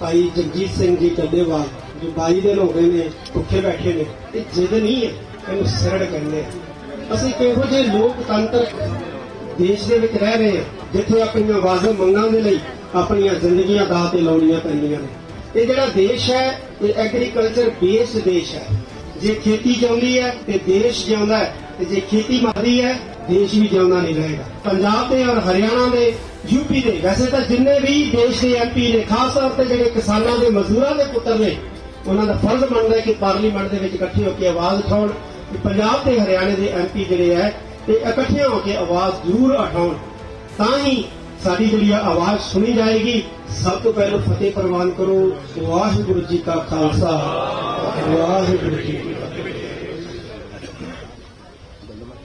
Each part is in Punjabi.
ਭਾਈ ਜਗਜੀਤ ਸਿੰਘ ਜੀ ਚੱਲੇਵਾਲ ਜੋ 22 ਦਿਨ ਹੋ ਗਏ ਨੇ ਭੁੱਖੇ ਬੈਠੇ ਨੇ। ਇਹ ਜਿੱਦ ਨਹੀਂ ਹੈ, ਇਹਨੂੰ ਸਰੜ ਕਹਿੰਦੇ ਅਸੀਂ ਕਿਹੋ ਜਿਹੇ ਲੋਕਤੰਤਰ ਦੇਸ਼ ਦੇ ਵਿੱਚ ਰਹਿ ਰਹੇ ਹਾਂ, ਜਿੱਥੇ ਆਪਣੀਆਂ ਆਵਾਜ਼ਾਂ ਮੰਗਾਂ ਦੇ ਲਈ ਆਪਣੀਆਂ ਜ਼ਿੰਦਗੀਆਂ ਦਾ ਤੇ ਲਾਉਣੀਆਂ ਪੈਂਦੀਆਂ ਨੇ। ਇਹ ਜਿਹੜਾ ਦੇਸ਼ ਹੈ, ਇਹ ਐਗਰੀਕਲਚਰ ਬੇਸਡ ਦੇਸ਼ ਹੈ। ਜੇ ਖੇਤੀ ਜਿਉਂਦੀ ਹੈ, ਤੇ ਦੇਸ਼ ਜਿਉਂਦਾ ਹੈ, ਤੇ ਜੇ ਖੇਤੀ ਮਰਦੀ ਹੈ, ਦੇਸ਼ ਵੀ ਜਿਉਂਦਾ ਨਹੀਂ ਰਹੇਗਾ। ਪੰਜਾਬ ਦੇ ਔਰ ਹਰਿਆਣਾ ਦੇ ਯੂਪੀ ਦੇ, ਵੈਸੇ ਤਾਂ ਜਿੰਨੇ ਵੀ ਦੇਸ਼ ਦੇ ਐਮਪੀ ਨੇ, ਖਾਸ ਤੌਰ ਤੇ ਜਿਹੜੇ ਕਿਸਾਨਾਂ ਦੇ ਮਜ਼ਦੂਰਾਂ ਦੇ ਪੁੱਤਰ ਨੇ, ਉਹਨਾਂ ਦਾ ਫਰਜ਼ ਬਣਦਾ ਹੈ ਕਿ ਪਾਰਲੀਮੈਂਟ ਦੇ ਵਿੱਚ ਇਕੱਠੇ ਹੋ ਕੇ ਆਵਾਜ਼ ਉਠਾਉਣ ਕਿ ਪੰਜਾਬ ਤੇ ਹਰਿਆਣੇ ਦੇ ਐਮਪੀ ਜਿਹੜੇ ਹੈ, ਤੇ ਇਕੱਠੇ ਹੋ ਕੇ ਆਵਾਜ਼ ਜ਼ਰੂਰ ਉਠਾਉਣ। ਤਾਂ ਹੀ ਸਾਡੀ ਜਿਹੜੀ ਆਵਾਜ਼ ਸੁਣੀ ਜਾਏਗੀ। ਸਭ ਤੋਂ ਪਹਿਲਾਂ ਫਤਿਹ ਪ੍ਰਵਾਨ ਕਰੋ। ਵਾਹਿਗੁਰੂ ਜੀ ਕਾ ਖਾਲਸਾ। ਵਾਹਿਗੁਰੂ ਜੀ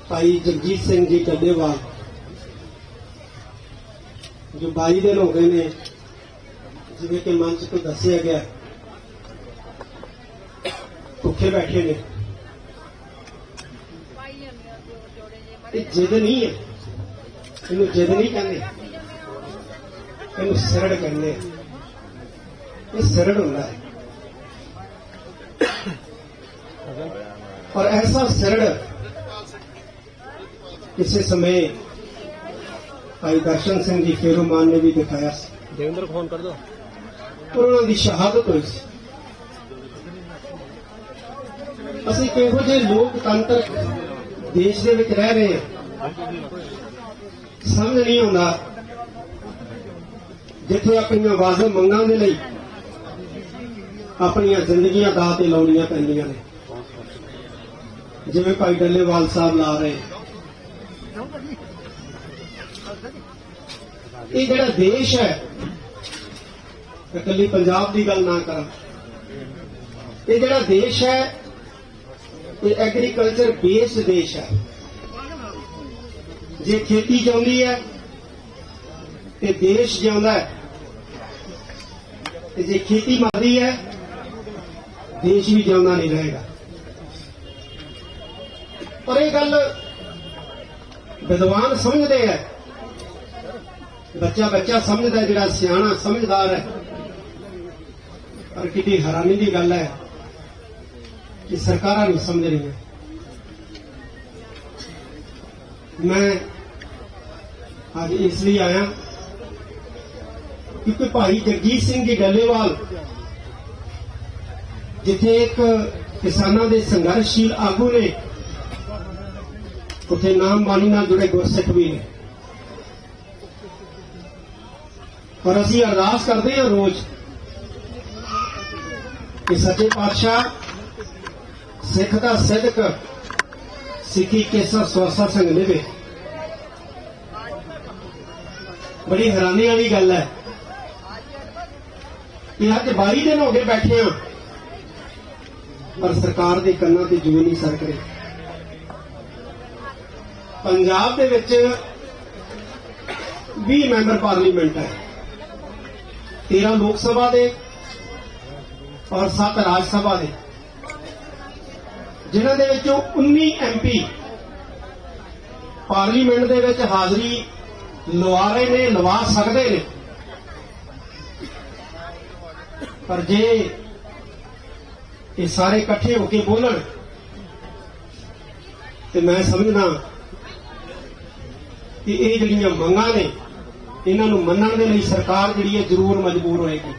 ਭਾਈ ਜਗਜੀਤ ਸਿੰਘ ਜੀ ਚੱਲੇਵਾਲ ਜੋ 22 ਦਿਨ ਹੋ ਗਏ ਨੇ, ਜਿਵੇਂ ਕਿ ਮੰਚ ਤੋਂ ਦੱਸਿਆ ਗਿਆ, ਭੁੱਖੇ ਬੈਠੇ ਨੇ। ਇਹ ਜਿੱਦ ਨਹੀਂ ਹੈ। ਇਹਨੂੰ ਜਿੱਦ ਨਹੀਂ ਕਹਿੰਦੇ। ਇਹਨੂੰ ਸਰੜ ਕਹਿੰਦੇ। ਇਹ ਸਰੜ ਹੁੰਦਾ ਹੈ। ਔਰ ਐਸਾ ਸਰੜ ਕਿਸੇ ਸਮੇਂ ਭਾਈ ਦਰਸ਼ਨ ਸਿੰਘ ਜੀ ਖੇਰੂਮਾਨ ਨੇ ਵੀ ਦਿਖਾਇਆ ਸੀ। ਦੇਵਿੰਦਰ ਫੋਨ ਕਰ ਦੋ। ਉਹਨਾਂ ਦੀ ਸ਼ਹਾਦਤ ਹੋਈ ਸੀ। ਅਸੀਂ ਕਿਹੋ ਜਿਹੇ ਲੋਕਤੰਤਰ ਦੇਸ਼ ਦੇ ਵਿੱਚ ਰਹਿ ਰਹੇ ਹਾਂ ਸਮਝ ਨਹੀਂ ਆਉਂਦਾ ਜਿੱਥੇ ਆਪਣੀਆਂ ਵਾਜ਼ਮ ਮੰਗਾਂ ਦੇ ਲਈ ਆਪਣੀਆਂ ਜ਼ਿੰਦਗੀਆਂ ਦਾਅ ਤੇ ਲਾਉਣੀਆਂ ਪੈਂਦੀਆਂ ਨੇ। ਜਿਵੇਂ ਭਾਈ ਡੱਲੇਵਾਲ ਸਾਹਿਬ ਲਾ ਰਹੇ। ਇਹ ਜਿਹੜਾ ਦੇਸ਼ ਹੈ, ਮੈਂ ਇਕੱਲੀ ਪੰਜਾਬ ਦੀ ਗੱਲ ਨਾ ਕਰਾਂ। ਇਹ ਜਿਹੜਾ ਦੇਸ਼ ਹੈ, ਇਹ ਐਗਰੀਕਲਚਰ ਬੇਸਡ ਦੇਸ਼ ਹੈ। ਜੇ ਖੇਤੀ ਚਾਹੁੰਦੀ ਹੈ, ਤੇ ਦੇਸ਼ ਜਿਉਂਦਾ ਹੈ। ਤੇ ਜੇ ਖੇਤੀ ਮਰਦੀ ਹੈ, ਦੇਸ਼ ਵੀ ਜਿਉਂਦਾ ਨਹੀਂ ਰਹੇਗਾ। ਪਰ ਇਹ ਗੱਲ ਵਿਦਵਾਨ ਸਮਝਦੇ ਹੈ ਬੱਚਾ ਬੱਚਾ ਸਮਝਦਾ ਜਿਹੜਾ ਸਿਆਣਾ ਸਮਝਦਾਰ ਹੈ। ਪਰ ਕਿਤੇ ਹੈਰਾਨੀ ਦੀ ਗੱਲ ਹੈ ਕਿ ਸਰਕਾਰਾਂ ਨਹੀਂ ਸਮਝ ਰਹੀਆਂ ਮੈਂ ਅੱਜ ਇਸ ਲਈ ਆਇਆ ਕਿਉਂਕਿ ਭਾਈ ਜਗਜੀਤ ਸਿੰਘ ਜੀ ਡੱਲੇਵਾਲ, ਜਿੱਥੇ ਇੱਕ ਕਿਸਾਨਾਂ ਦੇ ਸੰਘਰਸ਼ੀਲ ਆਗੂ ਨੇ, ਉੱਥੇ ਨਾਮ ਬਾਣੀ ਨਾਲ ਜੁੜੇ ਗੁਰਸਿੱਖ ਵੀ ਨੇ। ਔਰ ਅਸੀਂ ਅਰਦਾਸ ਕਰਦੇ ਹਾਂ ਰੋਜ਼ ਕਿ ਸੱਚੇ ਪਾਤਸ਼ਾਹ ਸਿੱਖ ਦਾ ਸਿੱਧਕ ਸਿੱਖੀ ਕੇਸਰ ਸਵਰਸਾ ਸਿੰਘ ਨਿਭੇ। ਬੜੀ ਹੈਰਾਨੀ ਵਾਲੀ ਗੱਲ ਹੈ ਕਿ ਅੱਜ 22 ਦਿਨ ਹੋ ਗਏ ਬੈਠੇ ਹਾਂ, ਪਰ ਸਰਕਾਰ ਦੇ ਕੰਨਾਂ ਤੇ ਜੂੰ ਨਹੀਂ ਸਰਕ ਰਹੀ। ਪੰਜਾਬ ਦੇ ਵਿੱਚ 20 ਮੈਂਬਰ ਪਾਰਲੀਮੈਂਟ ਹੈ। 13 ਲੋਕ ਸਭਾ ਦੇ ਔਰ 7 ਰਾਜ ਸਭਾ ਦੇ। ਜਿਨ੍ਹਾਂ ਦੇ ਵਿੱਚੋਂ 19 ਐਮਪੀ ਪਾਰਲੀਮੈਂਟ ਦੇ ਵਿੱਚ ਹਾਜ਼ਰੀ ਲਵਾ ਰਹੇ ਨੇ, ਲਵਾ ਸਕਦੇ ਨੇ। ਪਰ ਜੇ ਇਹ ਸਾਰੇ ਇਕੱਠੇ ਹੋ ਕੇ ਬੋਲਣ, ਤੇ ਮੈਂ ਸਮਝਦਾ ਕਿ ਇਹ ਜਿਹੜੀਆਂ ਮੰਗਾਂ ਨੇ ਇਹਨਾਂ ਨੂੰ ਮੰਨਣ ਦੇ ਲਈ ਸਰਕਾਰ ਜਿਹੜੀ ਹੈ ਜ਼ਰੂਰ ਮਜਬੂਰ ਹੋਏਗੀ।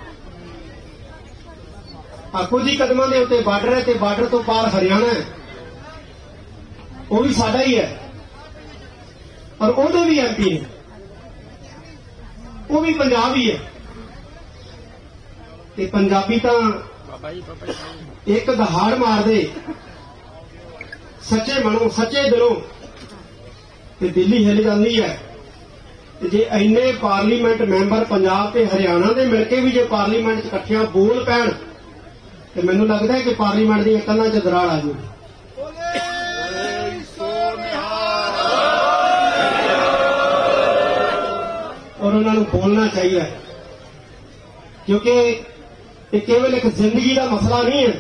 ਆ ਕੁਝ ਹੀ ਕਦਮਾਂ ਦੇ ਉੱਤੇ ਬਾਰਡਰ ਹੈ ਤੇ ਬਾਰਡਰ ਤੋਂ ਪਾਰ ਹਰਿਆਣਾ ਹੈ। ਉਹ ਵੀ ਸਾਡਾ ਹੀ ਹੈ। ਔਰ ਉਹਦੇ ਵੀ ਐਮਪੀ ਨੇ। ਉਹ ਵੀ ਪੰਜਾਬ ਹੀ ਹੈ। ਤੇ ਪੰਜਾਬੀ ਤਾਂ ਇੱਕ ਦਹਾੜ ਮਾਰਦੇ। ਸੱਚੇ ਮਨੋਂ ਸੱਚੇ ਦਿਲੋਂ। ਤੇ ਦਿੱਲੀ ਹਿੱਲ ਜਾਂਦੀ ਹੈ। ਤੇ ਜੇ ਇੰਨੇ ਪਾਰਲੀਮੈਂਟ ਮੈਂਬਰ ਪੰਜਾਬ ਤੇ ਹਰਿਆਣਾ ਦੇ ਮਿਲ ਕੇ ਵੀ ਜੇ ਪਾਰਲੀਮੈਂਟ 'ਚ ਇਕੱਠਿਆਂ ਬੋਲ ਪੈਣ, ਤੇ ਮੈਨੂੰ ਲੱਗਦਾ ਹੈ ਕਿ ਪਾਰਲੀਮੈਂਟ ਦੀਆਂ ਕੰਨਾਂ 'ਚ ਦਰਾੜ ਆ ਜਾਊਗੀ। ਔਰ ਉਹਨਾਂ ਨੂੰ ਬੋਲਣਾ ਚਾਹੀਦਾ ਕਿਉਂਕਿ ਇਹ ਕੇਵਲ ਇੱਕ ਜ਼ਿੰਦਗੀ ਦਾ ਮਸਲਾ ਨਹੀਂ ਹੈ।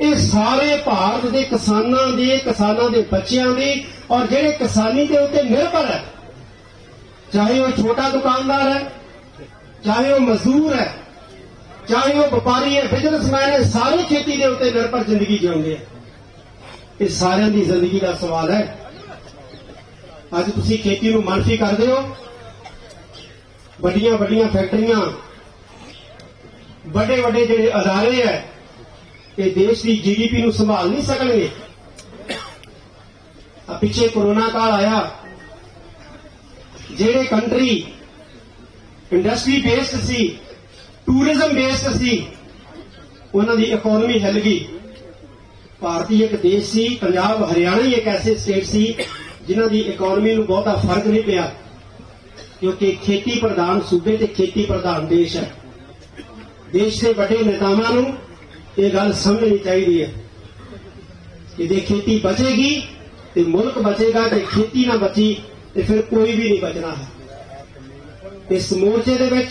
ਇਹ ਸਾਰੇ ਭਾਰਤ ਦੇ ਕਿਸਾਨਾਂ ਦੀ, ਕਿਸਾਨਾਂ ਦੇ ਬੱਚਿਆਂ ਦੀ ਔਰ ਜਿਹੜੇ ਕਿਸਾਨੀ ਦੇ ਉੱਤੇ ਨਿਰਭਰ ਹੈ ਚਾਹੇ ਉਹ ਛੋਟਾ ਦੁਕਾਨਦਾਰ ਹੈ, ਚਾਹੇ ਉਹ ਮਜ਼ਦੂਰ ਹੈ, ਚਾਹੇ ਉਹ ਵਪਾਰੀ ਹੈ ਬਿਜ਼ਨਸਮੈਨ ਹੈ, ਸਾਰੇ ਖੇਤੀ ਦੇ ਉੱਤੇ ਨਿਰਭਰ ਜ਼ਿੰਦਗੀ ਜਿਉਂਦੇ ਆ ਇਹ ਸਾਰਿਆਂ ਦੀ ਜ਼ਿੰਦਗੀ ਦਾ ਸਵਾਲ ਹੈ। ਅੱਜ ਤੁਸੀਂ ਖੇਤੀ ਨੂੰ ਮਾਨਸੀ ਕਰਦੇ ਹੋ। ਵੱਡੀਆਂ ਵੱਡੀਆਂ ਫੈਕਟਰੀਆਂ ਵੱਡੇ ਵੱਡੇ ਜਿਹੜੇ ਅਦਾਰੇ ਹੈ, ਇਹ ਦੇਸ਼ ਦੀ ਜੀਡੀਪੀ ਨੂੰ ਸੰਭਾਲ ਨਹੀਂ ਸਕਣਗੇ। ਆ ਪਿੱਛੇ ਕੋਰੋਨਾ ਕਾਲ ਆਇਆ। ਜਿਹੜੇ ਕੰਟਰੀ ਇੰਡਸਟਰੀ ਬੇਸਡ ਸੀ ਟੂਰਿਜ਼ਮ ਬੇਸਡ ਸੀ ਉਹਨਾਂ ਦੀ ਇਕਨੋਮੀ ਹਿੱਲ ਗਈ ਭਾਰਤੀ ਇੱਕ ਦੇਸ਼ ਸੀ ਪੰਜਾਬ ਹਰਿਆਣਾ ਹੀ ਇੱਕ ਐਸੇ ਸਟੇਟ ਸੀ ਜਿਨ੍ਹਾਂ ਦੀ ਇਕਨੋਮੀ ਨੂੰ ਬਹੁਤਾ ਫ਼ਰਕ ਨਹੀਂ ਪਿਆ ਕਿਉਂਕਿ ਖੇਤੀ ਪ੍ਰਧਾਨ ਸੂਬੇ ਤੇ ਖੇਤੀ ਪ੍ਰਧਾਨ ਦੇਸ਼ ਹੈ ਦੇਸ਼ ਦੇ ਵੱਡੇ ਨੇਤਾਵਾਂ ਨੂੰ ਇਹ ਗੱਲ ਸਮਝਣੀ ਚਾਹੀਦੀ ਹੈ ਕਿ ਜੇ ਖੇਤੀ ਬਚੇਗੀ ਤੇ ਮੁਲਕ ਬਚੇਗਾ ਤੇ ਖੇਤੀ ਨਾ ਬਚੀ ਤੇ ਫਿਰ ਕੋਈ ਵੀ ਨਹੀਂ ਬਚਣਾ ਹੈ। ਇਸ ਮੋਰਚੇ ਦੇ ਵਿੱਚ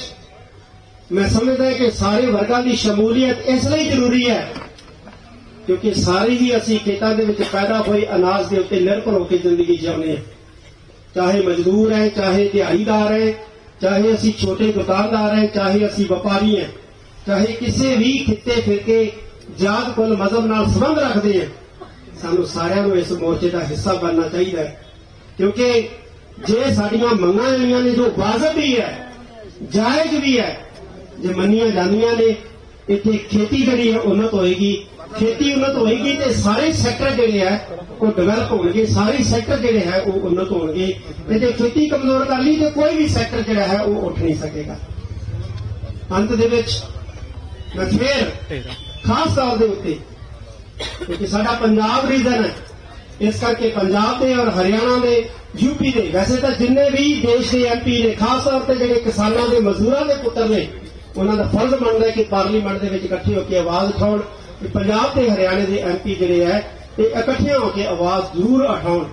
ਮੈਂ ਸਮਝਦਾ ਕਿ ਸਾਰੇ ਵਰਗਾਂ ਦੀ ਸ਼ਮੂਲੀਅਤ ਇਸ ਲਈ ਜ਼ਰੂਰੀ ਹੈ ਕਿਉਂਕਿ ਸਾਰੇ ਹੀ ਅਸੀਂ ਖੇਤਾਂ ਦੇ ਵਿੱਚ ਪੈਦਾ ਹੋਏ ਅਨਾਜ ਦੇ ਉੱਤੇ ਨਿਰਭਰ ਹੋ ਕੇ ਜ਼ਿੰਦਗੀ ਜਿਉਂਦੇ ਹਾਂ। ਚਾਹੇ ਮਜ਼ਦੂਰ ਹੈ, ਚਾਹੇ ਦਿਹਾੜੀਦਾਰ ਹੈ, ਚਾਹੇ ਅਸੀਂ ਛੋਟੇ ਦੁਕਾਨਦਾਰ ਹੈ, ਚਾਹੇ ਅਸੀਂ ਵਪਾਰੀ ਹੈ, ਚਾਹੇ ਕਿਸੇ ਵੀ ਖਿੱਤੇ ਫਿਰਕੇ ਜਾਤ ਕੁਲ ਮਜ਼ਹਬ ਨਾਲ ਸੰਬੰਧ ਰੱਖਦੇ ਹਾਂ, ਸਾਨੂੰ ਸਾਰਿਆਂ ਨੂੰ ਇਸ ਮੋਰਚੇ ਦਾ ਹਿੱਸਾ ਬਣਨਾ ਚਾਹੀਦਾ ਹੈ। ਕਿਉਂਕਿ ਜੇ ਸਾਡੀਆਂ ਮੰਗਾਂ ਜਿਹੜੀਆਂ ਨੇ ਜੋ ਵਾਜਬ ਵੀ ਹੈ, ਜਾਇਜ਼ ਵੀ ਹੈ, ਜੇ ਮੰਨੀਆਂ ਜਾਂਦੀਆਂ ਨੇ, ਇੱਥੇ ਖੇਤੀ ਜਿਹੜੀ ਹੈ ਉਨਤ ਹੋਏਗੀ। ਖੇਤੀ ਉਨਤ ਹੋਏਗੀ ਤੇ ਸਾਰੇ ਸੈਕਟਰ ਜਿਹੜੇ ਹੈ, ਉਹ ਡਿਵੈਲਪ ਹੋਣਗੇ। ਸਾਰੇ ਸੈਕਟਰ ਜਿਹੜੇ ਹੈ, ਉਹ ਉਨਤ ਹੋਣਗੇ। ਤੇ ਜੇ ਖੇਤੀ ਕਮਜ਼ੋਰ ਕਰ ਲਈ ਤੇ ਕੋਈ ਵੀ ਸੈਕਟਰ ਜਿਹੜਾ ਹੈ, ਉਹ ਉੱਠ ਨਹੀਂ ਸਕੇਗਾ। ਅੰਤ ਦੇ ਵਿੱਚ ਮੈਂ ਫੇਰ ਖਾਸ ਤੌਰ ਦੇ ਉੱਤੇ, ਕਿਉਂਕਿ ਸਾਡਾ ਪੰਜਾਬ ਰੀਜਨ ਹੈ ਇਸ ਕਰਕੇ ਪੰਜਾਬ ਦੇ ਔਰ ਹਰਿਆਣਾ ਦੇ ਯੂਪੀ ਦੇ, ਵੈਸੇ ਤਾਂ ਜਿੰਨੇ ਵੀ ਦੇਸ਼ ਦੇ ਐਮਪੀ ਨੇ, ਖਾਸ ਤੌਰ ਤੇ ਜਿਹੜੇ ਕਿਸਾਨਾਂ ਦੇ ਮਜ਼ਦੂਰਾਂ ਦੇ ਪੁੱਤਰ ਨੇ, ਉਹਨਾਂ ਦਾ ਫਰਜ਼ ਬਣਦਾ ਕਿ ਪਾਰਲੀਮੈਂਟ ਦੇ ਵਿੱਚ ਇਕੱਠੇ ਹੋ ਕੇ ਆਵਾਜ਼ ਉਠਾਉਣ ਕਿ ਪੰਜਾਬ ਤੇ ਹਰਿਆਣੇ ਦੇ ਐਮਪੀ ਜਿਹੜੇ ਹੈ ਇਹ ਇਕੱਠੇ ਹੋ ਕੇ ਆਵਾਜ਼ ਜ਼ਰੂਰ ਉਠਾਉਣ।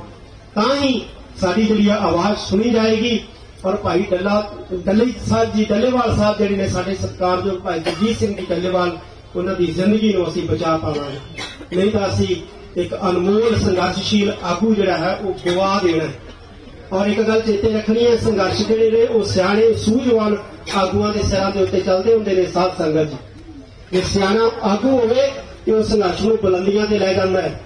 ਤਾਂ ਹੀ ਸਾਡੀ ਜਿਹੜੀ ਆਵਾਜ਼ ਸੁਣੀ ਜਾਏਗੀ। ਔਰ ਭਾਈ ਡੱਲਾ, ਡੱਲੇ ਸਾਹਿਬ ਜੀ, ਡੱਲੇਵਾਲ ਸਾਹਿਬ ਜਿਹੜੇ ਨੇ ਸਾਡੇ ਸਤਿਕਾਰਯੋਗ ਭਾਈ ਜਗਜੀਤ ਸਿੰਘ ਜੀ ਡੱਲੇਵਾਲ, ਉਹਨਾਂ ਦੀ ਜ਼ਿੰਦਗੀ ਨੂੰ ਅਸੀਂ ਬਚਾ ਪਾਵਾਂਗੇ। ਨਹੀਂ ਤਾਂ ਅਸੀਂ ਇੱਕ ਅਨਮੋਲ ਸੰਘਰਸ਼ਸ਼ੀਲ ਆਗੂ ਜਿਹੜਾ ਹੈ, ਉਹ ਗਵਾ ਦੇਣਾ। ਔਰ ਇੱਕ ਗੱਲ ਚੇਤੇ ਰੱਖਣੀ ਹੈ, ਸੰਘਰਸ਼ ਜਿਹੜੇ ਨੇ, ਉਹ ਸਿਆਣੇ, ਸੂਝਵਾਨ ਆਗੂਆਂ ਦੇ ਸਿਰਾਂ ਦੇ ਉੱਤੇ ਚੱਲਦੇ ਹੁੰਦੇ ਨੇ ਸਾਧ ਸੰਗਤ ਜੀ। ਜੇ ਸਿਆਣਾ ਆਗੂ ਹੋਵੇ, ਤੇ ਉਹ ਸੰਘਰਸ਼ ਨੂੰ ਬੁਲੰਦੀਆਂ ਤੇ ਲੈ ਜਾਂਦਾ ਹੈ।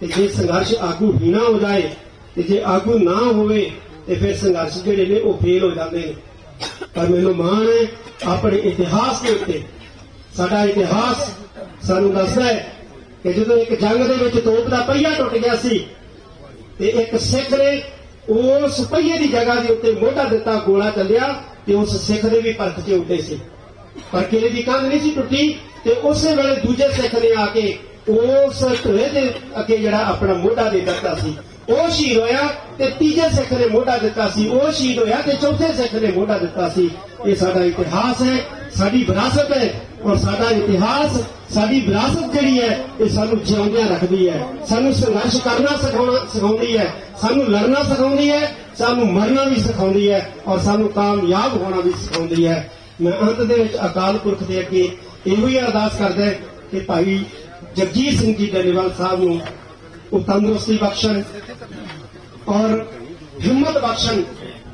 ਤੇ ਜੇ ਸੰਘਰਸ਼ ਆਗੂ ਹੀ ਨਾ ਹੋ ਜਾਏ, ਤੇ ਜੇ ਆਗੂ ਨਾ ਹੋਵੇ, ਤੇ ਫਿਰ ਸੰਘਰਸ਼ ਜਿਹੜੇ ਨੇ, ਉਹ ਫੇਲ ਹੋ ਜਾਂਦੇ ਨੇ। ਪਰ ਮੈਨੂੰ ਮਾਣ ਹੈ, ਆਪਣੇ ਇਤਿਹਾਸ ਦੇ ਉੱਤੇ। ਸਾਡਾ ਇਤਿਹਾਸ ਸਾਨੂੰ ਦੱਸਦਾ ਹੈ ਕਿ ਜਦੋਂ ਇੱਕ ਜੰਗ ਦੇ ਵਿੱਚ ਤੋਪ ਦਾ ਪਹੀਆ ਟੁੱਟ ਗਿਆ ਸੀ, ਤੇ ਇੱਕ ਸਿੱਖ ਨੇ ਉਸ ਪਹੀਏ ਦੀ ਜਗ੍ਹਾ ਦੇ ਉੱਤੇ ਮੋਢਾ ਦਿੱਤਾ, ਗੋਲਾ ਚੱਲਿਆ ਤੇ ਉਸ ਸਿੱਖ ਦੇ ਵੀ ਪਰਖ 'ਚ ਉੱਡੇ ਸੀ। ਪਰ ਕਿਲੇ ਦੀ ਕੰਧ ਨਹੀਂ ਸੀ ਟੁੱਟੀ? ਤੇ ਉਸੇ ਵੇਲੇ ਦੂਜੇ ਸਿੱਖ ਨੇ ਆ ਕੇ ਉਸ ਢੋਏ ਦੇ ਅੱਗੇ ਜਿਹੜਾ ਆਪਣਾ ਮੋਢਾ ਦੇ ਦਿੱਤਾ ਸੀ। ਉਹ ਸ਼ਹੀਦ ਹੋਇਆ ਤੇ ਤੀਜੇ ਸਿੱਖ ਨੇ ਮੋਢਾ ਦਿੱਤਾ ਸੀ। ਉਹ ਸ਼ਹੀਦ ਹੋਇਆ ਤੇ ਚੌਥੇ ਸਿੱਖ ਨੇ ਮੋਢਾ ਦਿੱਤਾ ਸੀ। ਇਹ ਸਾਡਾ ਇਤਿਹਾਸ ਹੈ, ਸਾਡੀ ਵਿਰਾਸਤ ਹੈ ਔਰ ਸਾਡਾ ਇਤਿਹਾਸ ਸਾਡੀ ਵਿਰਾਸਤ ਜਿਹੜੀ ਹੈ, ਇਹ ਸਾਨੂੰ ਜਿਉਂਦਿਆਂ ਰੱਖਦੀ ਹੈ। ਸਾਨੂੰ ਸੰਘਰਸ਼ ਕਰਨਾ ਸਿਖਾਉਣਾ ਸਿਖਾਉਂਦੀ ਹੈ। ਸਾਨੂੰ ਲੜਨਾ ਸਿਖਾਉਂਦੀ ਹੈ, ਸਾਨੂੰ ਮਰਨਾ ਵੀ ਸਿਖਾਉਂਦੀ ਹੈ ਔਰ ਸਾਨੂੰ ਕਾਮਯਾਬ ਹੋਣਾ ਵੀ ਸਿਖਾਉਂਦੀ ਹੈ। ਮੈਂ ਅੰਤ ਦੇ ਵਿੱਚ ਅਕਾਲ ਪੁਰਖ ਦੇ ਅੱਗੇ ਇਹੋ ਹੀ ਅਰਦਾਸ ਕਰਦਾ ਕਿ ਭਾਈ ਜਗਜੀਤ ਸਿੰਘ ਜੀ ਡੱਲੇਵਾਲ ਸਾਹਿਬ ਨੂੰ ਉਹ ਤੰਦਰੁਸਤੀ ਬਖਸ਼ਣ ਔਰ ਹਿੰਮਤ ਬਖਸ਼ਣ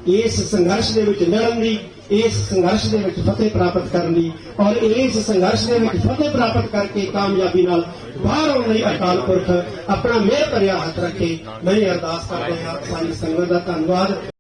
ਇਸ ਸੰਘਰਸ਼ ਦੇ ਵਿੱਚ ਲੜਨ ਦੀ ਇਸ ਸੰਘਰਸ਼ ਦੇ ਵਿੱਚ ਫਤਿਹ ਪ੍ਰਾਪਤ ਕਰਨ ਲਈ ਔਰ ਇਸ ਸੰਘਰਸ਼ ਦੇ ਵਿੱਚ ਫਤਿਹ ਪ੍ਰਾਪਤ ਕਰਕੇ ਕਾਮਯਾਬੀ ਨਾਲ ਬਾਹਰ ਆਉਣ ਲਈ ਅਕਾਲ ਪੁਰਖ ਆਪਣਾ ਮਿਹਰ ਭਰਿਆ ਹੱਥ ਰੱਖੇ। ਮੈਂ ਅਰਦਾਸ ਕਰਦਾ ਹਾਂ ਸਾਰੀ ਸੰਗਤ ਦਾ ਧੰਨਵਾਦ।